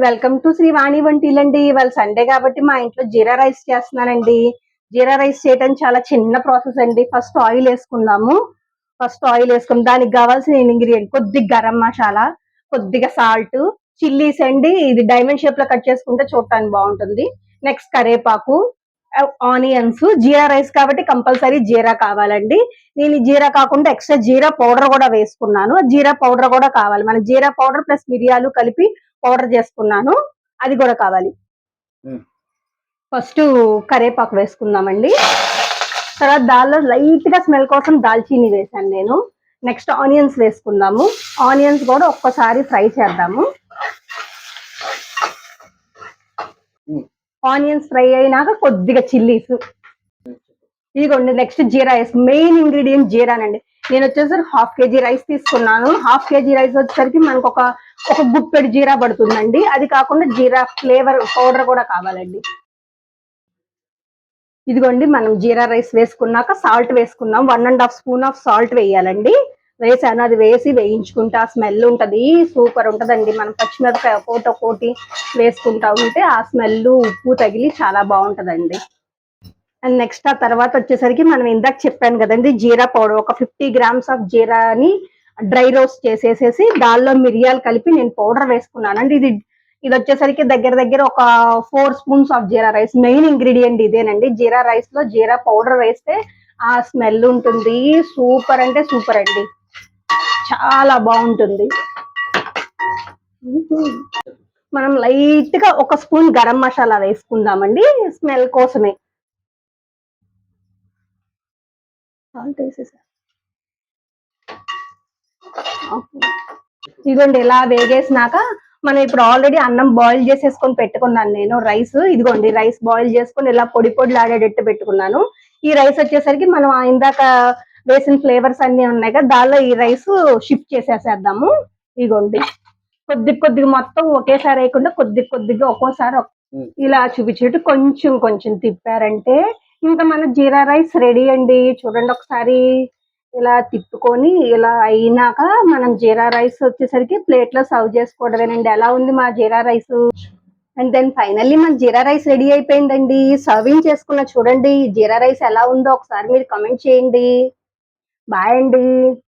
Welcome to Sri Vani వంటిలండి. ఇవాళ Sunday కాబట్టి మా ఇంట్లో జీరా రైస్ చేస్తున్నానండి. జీరా రైస్ చేయడం చాలా చిన్న ప్రాసెస్ అండి. ఫస్ట్ ఆయిల్ వేసుకుందాము. ఫస్ట్ ఆయిల్ వేసుకుందాం. దానికి కావాల్సిన ఇంగ్రీడియంట్ కొద్దిగా గరం మసాలా కొద్దిగా సాల్ట్ చిల్లీస్ అండి. ఇది డైమండ్ షేప్లో కట్ చేసుకుంటే చూడటానికి బాగుంటుంది. నెక్స్ట్ కరేపాకు ఆనియన్స్ జీరా రైస్ కాబట్టి కంపల్సరీ జీరా కావాలండి. నేను జీరా కాకుండా ఎక్స్ట్రా జీరా పౌడర్ కూడా వేసుకున్నాను. జీరా పౌడర్ కూడా కావాలి. మన జీరా పౌడర్ ప్లస్ మిరియాలు కలిపి పౌడర్ చేసుకున్నాను. అది కూడా కావాలి. ఫస్ట్ కరేపాకు వేసుకుందామండి. తర్వాత దానిలో లైట్గా స్మెల్ కోసం దాల్చీని వేసాను నేను. నెక్స్ట్ ఆనియన్స్ వేసుకుందాము. ఆనియన్స్ కూడా ఒక్కసారి ఫ్రై చేద్దాము. ఆనియన్స్ ఫ్రై అయినాక కొద్దిగా చిల్లీస్. ఇదిగోండి next jeera rice main ingredient జీరానండి. నేను వచ్చేసరికి హాఫ్ కేజీ రైస్ తీసుకున్నాను. హాఫ్ కేజీ రైస్ వచ్చేసరికి మనకు ఒక ఒక గుప్పెడు జీరా పడుతుందండి. అది కాకుండా జీరా ఫ్లేవర్ పౌడర్ కూడా కావాలండి. ఇదిగోండి మనం జీరా రైస్ వేసుకున్నాక సాల్ట్ వేసుకున్నాం one and half spoon of salt వేయాలండి. వేసాను అది వేసి వేయించుకుంటే ఆ స్మెల్ ఉంటది. సూపర్ ఉంటుందండి. మనం పచ్చిమిరపకాయ ఒకటి ఒకటి వేసుకుంటా ఉంటే ఆ స్మెల్ ఉప్పు తగిలి చాలా బాగుంటుందండి. అండ్ నెక్స్ట్ ఆ తర్వాత వచ్చేసరికి మనం ఇందాక చెప్పాను కదండి జీరా పౌడర్. ఒక ఫిఫ్టీ గ్రామ్స్ ఆఫ్ జీరాని డ్రై రోస్ట్ చేసేసేసి దానిలో మిరియాలు కలిపి నేను పౌడర్ వేసుకున్నాను అండి ఇది ఇది వచ్చేసరికి దగ్గర దగ్గర ఒక four spoons of jeera rice. Main ingredient ఇదేనండి. జీరా రైస్లో జీరా పౌడర్ వేస్తే ఆ స్మెల్ ఉంటుంది. సూపర్ అంటే సూపర్ అండి. చాలా బాగుంటుంది. మనం లైట్గా ఒక స్పూన్ గరం మసాలా వేసుకుందామండి స్మెల్ కోసమే. సాల్ట్ ఇదిగోండి ఇలా వేగేసినాక మనం ఇప్పుడు ఆల్రెడీ అన్నం బాయిల్ చేసేసుకొని పెట్టుకున్నాను నేను రైస్. ఇదిగోండి రైస్ బాయిల్ చేసుకొని ఇలా పొడి పొడి లాడేటట్టు పెట్టుకున్నాను. ఈ రైస్ వచ్చేసరికి మనం ఆ ఇందాక వేసిన ఫ్లేవర్స్ అన్ని ఉన్నాయి కదా దానిలో ఈ రైస్ షిఫ్ట్ చేసేసేద్దాము. ఇదిగోండి కొద్ది కొద్దిగా మొత్తం ఒకేసారి వేయకుండా కొద్ది కొద్దిగా ఒక్కోసారి ఒక్-. ఇలా చూపించేట్టు కొంచెం కొంచెం తిప్పారంటే ఇంకా మన జీరా రైస్ రెడీ అండి. చూడండి ఒకసారి ఇలా తిప్పుకొని ఇలా అయినాక మనం జీరా రైస్ వచ్చేసరికి ప్లేట్లో సర్వ్ చేసుకోవడమేనండి. ఎలా ఉంది మా jeera rice? And then finally మన జీరా రైస్ రెడీ అయిపోయిందండి. సర్వింగ్ చేసుకున్న చూడండి జీరా రైస్ ఎలా ఉందో ఒకసారి మీరు కమెంట్ చేయండి. బాయ్ అండి.